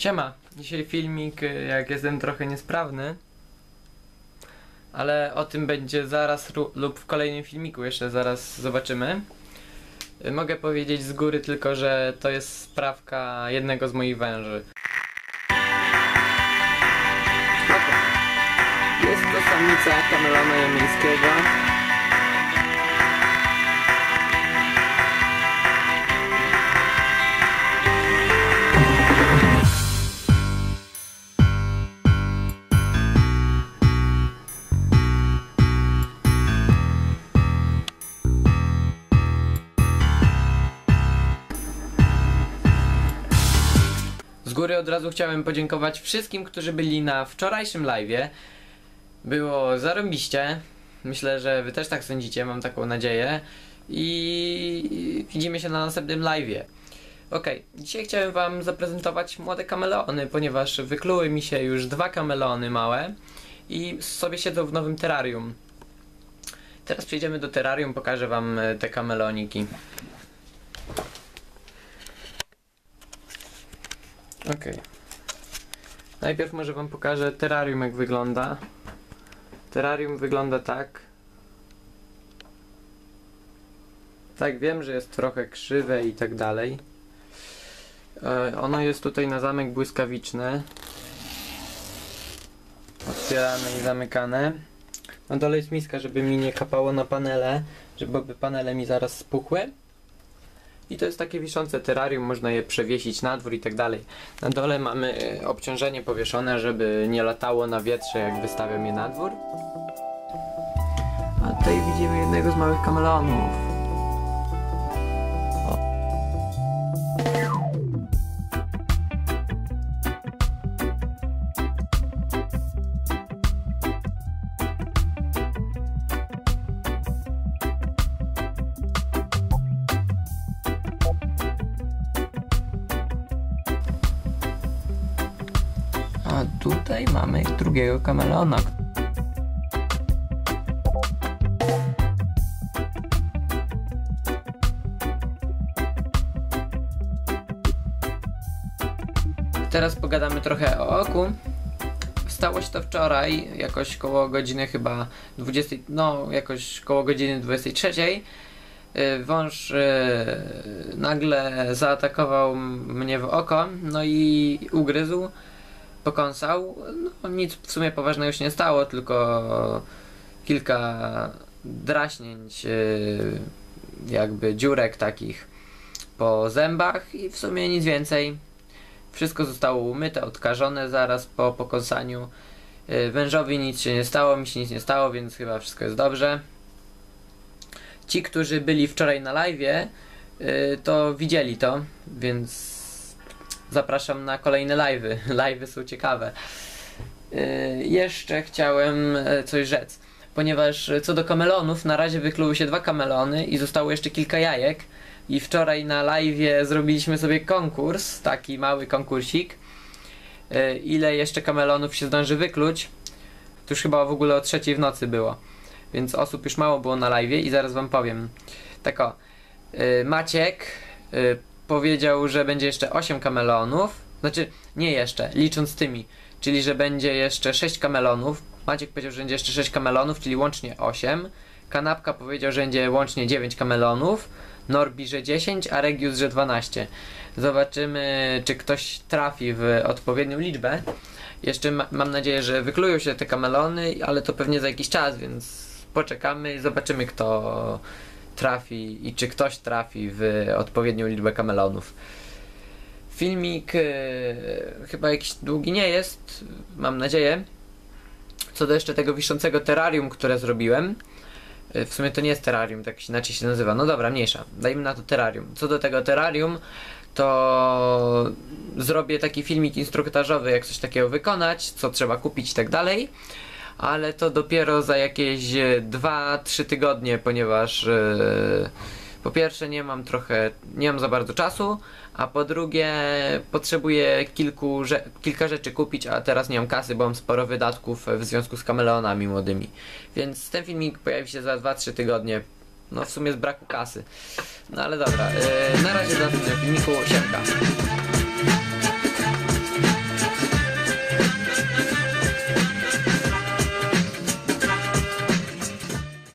Siema, dzisiaj filmik y, jak jestem trochę niesprawny Ale o tym będzie zaraz lub w kolejnym filmiku jeszcze zaraz zobaczymy. Y, Mogę powiedzieć z góry tylko, że to jest sprawka jednego z moich węży. Jest to samica kamelona jemińskiego góry od razu chciałem podziękować wszystkim, którzy byli na wczorajszym live'ie. Było zarobiście. Myślę, że wy też tak sądzicie, mam taką nadzieję. I widzimy się na następnym live'ie. Okej, dzisiaj chciałem wam zaprezentować młode kameleony, ponieważ wykluły mi się już dwa kameleony małe i sobie siedzą w nowym terrarium. Teraz przejdziemy do terrarium, pokażę wam e, te kameleoniki. Okej. Najpierw może wam pokażę terrarium jak wygląda. Terrarium wygląda tak. Tak, wiem, że jest trochę krzywe i tak dalej. E, ono jest tutaj na zamek błyskawiczny. Otwierane i zamykane. Na dole jest miska, żeby mi nie kapało na panele, żeby panele mi zaraz spuchły. I to jest takie wiszące terrarium, można je przewiesić na dwór i tak dalej. Na dole mamy e, obciążenie powieszone, żeby nie latało na wietrze, jak wystawiam je na dwór. A tutaj widzimy jednego z małych kameleonów. A tutaj mamy drugiego kameleona. Teraz pogadamy trochę o oku. Stało się to wczoraj, jakoś koło godziny chyba 20, no jakoś koło godziny 23. Y, Wąż y, nagle zaatakował mnie w oko, no i ugryzł pokąsał. No, nic w sumie poważnego się nie stało, tylko kilka draśnięć, yy, jakby dziurek takich po zębach i w sumie nic więcej. Wszystko zostało umyte, odkażone zaraz po pokąsaniu. Yy, Wężowi nic się nie stało, mi się nic nie stało, więc chyba wszystko jest dobrze. Ci, którzy byli wczoraj na live, to widzieli to, więc zapraszam na kolejne live'y. Live'y są ciekawe. Yy, jeszcze chciałem e, coś rzec. Ponieważ co do kamelonów, na razie wykluły się dwa kamelony i zostało jeszcze kilka jajek. I wczoraj na live'ie zrobiliśmy sobie konkurs, taki mały konkursik. Yy, ile jeszcze kamelonów się zdąży wykluć? To już chyba w ogóle o trzeciej w nocy było. Więc osób już mało było na live'ie i zaraz wam powiem. Tak o, yy, Maciek powiedział, że będzie jeszcze 8 kamelonów. Znaczy, nie jeszcze, licząc tymi. Czyli, że będzie jeszcze 6 kamelonów. Maciek powiedział, że będzie jeszcze 6 kamelonów, czyli łącznie 8. Kanapka powiedział, że będzie łącznie 9 kamelonów. Norbi, że 10, a Regius, że 12. Zobaczymy, czy ktoś trafi w odpowiednią liczbę. Jeszcze ma mam nadzieję, że wyklują się te kamelony, ale to pewnie za jakiś czas, więc poczekamy i zobaczymy, kto trafi i czy ktoś trafi w odpowiednią liczbę kamelonów. Filmik e, chyba jakiś długi nie jest, mam nadzieję. Co do jeszcze tego wiszącego terrarium, które zrobiłem. E, w sumie to nie jest terrarium, tak inaczej się nazywa. No dobra, mniejsza. Dajmy na to terrarium. Co do tego terrarium, to zrobię taki filmik instruktażowy, jak coś takiego wykonać, co trzeba kupić i tak dalej ale to dopiero za jakieś 2-3 tygodnie, ponieważ e, po pierwsze nie mam trochę, nie mam za bardzo czasu, a po drugie potrzebuję kilku, rze- kilka rzeczy kupić, a teraz nie mam kasy, bo mam sporo wydatków w związku z kameleonami młodymi. Więc ten filmik pojawi się za 2-3 tygodnie. No w sumie z braku kasy. No ale dobra, e, na razie do następnego filmiku, siemka.